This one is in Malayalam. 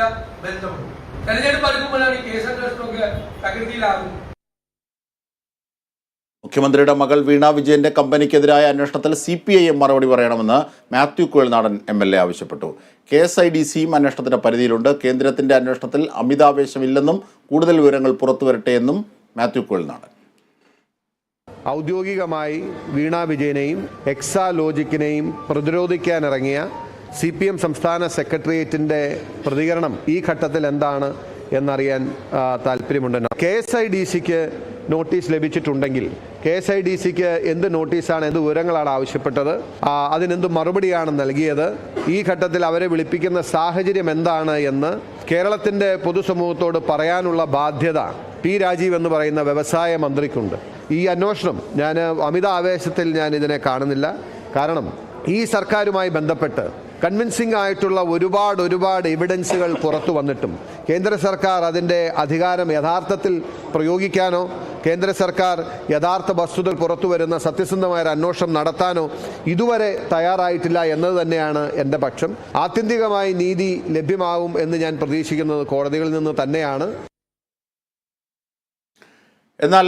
വ്യക്തമായ ബന്ധമുണ്ട്. തെരഞ്ഞെടുപ്പ് അടുക്കുമ്പോഴാണ് ഈ കേസന്വേഷണമൊക്കെ തകൃതിയിലാകുന്നത്. മുഖ്യമന്ത്രിയുടെ മകൾ വീണ വിജയന്റെ കമ്പനിക്കെതിരായ അന്വേഷണത്തിൽ സി പി ഐ എം മറുപടി പറയണമെന്ന് Mathew Kuzhalnadan M L A ആവശ്യപ്പെട്ടു. കെ എസ് ഐ ഡി സിയും അന്വേഷണത്തിന്റെ പരിധിയിലുണ്ട്. കേന്ദ്രത്തിന്റെ അന്വേഷണത്തിൽ അമിതാവേശമില്ലെന്നും കൂടുതൽ വിവരങ്ങൾ പുറത്തുവരട്ടെ എന്നും മാത്യു കുഴൽനാടൻ. ഔദ്യോഗികമായി വീണ വിജയനെയും എക്സാ ലോജിക്കിനെയും പ്രതിരോധിക്കാനിറങ്ങിയ സി പി എം സംസ്ഥാന സെക്രട്ടേറിയറ്റിന്റെ പ്രതികരണം ഈ ഘട്ടത്തിൽ എന്താണ് എന്നറിയാൻ താല്പര്യമുണ്ട്. കെ എസ് ഐ ഡി സിക്ക് നോട്ടീസ് ലഭിച്ചിട്ടുണ്ടെങ്കിൽ കെ എസ് ഐ ഡി സിക്ക് എന്ത് നോട്ടീസാണ് എന്ത് വിവരങ്ങളാണ് ആവശ്യപ്പെട്ടത് അതിനെന്ത് മറുപടിയാണ് നൽകിയത് ഈ ഘട്ടത്തിൽ അവരെ വിളിപ്പിക്കുന്ന സാഹചര്യം എന്താണ് എന്ന് കേരളത്തിന്റെ പൊതുസമൂഹത്തോട് പറയാനുള്ള ബാധ്യത പി രാജീവ് എന്ന് പറയുന്ന വ്യവസായ മന്ത്രിക്കുണ്ട്. ഈ അന്വേഷണം ഞാൻ അമിത ആവേശത്തിൽ ഞാൻ ഇതിനെ കാണുന്നില്ല. കാരണം ഈ സർക്കാരുമായി ബന്ധപ്പെട്ട് കൺവിൻസിംഗ് ആയിട്ടുള്ള ഒരുപാട് ഒരുപാട് എവിഡൻസുകൾ പുറത്തു വന്നിട്ടും. കേന്ദ്ര സർക്കാർ അതിന്റെ അധികാരം യഥാർത്ഥത്തിൽ പ്രയോഗിക്കാനോ കേന്ദ്ര സർക്കാർ യഥാർത്ഥ വസ്തുതകൾ പുറത്തു വരുന്ന സത്യസന്ധമായ ഒരു അന്വേഷണം നടത്താനോ ഇതുവരെ തയ്യാറായിട്ടില്ല എന്നത് തന്നെയാണ് എന്റെ പക്ഷം. ആത്യന്തികമായി നീതി ലഭ്യമാകും എന്ന് ഞാൻ പ്രതീക്ഷിക്കുന്നത് കോടതികളിൽ നിന്ന് തന്നെയാണ്. എന്നാൽ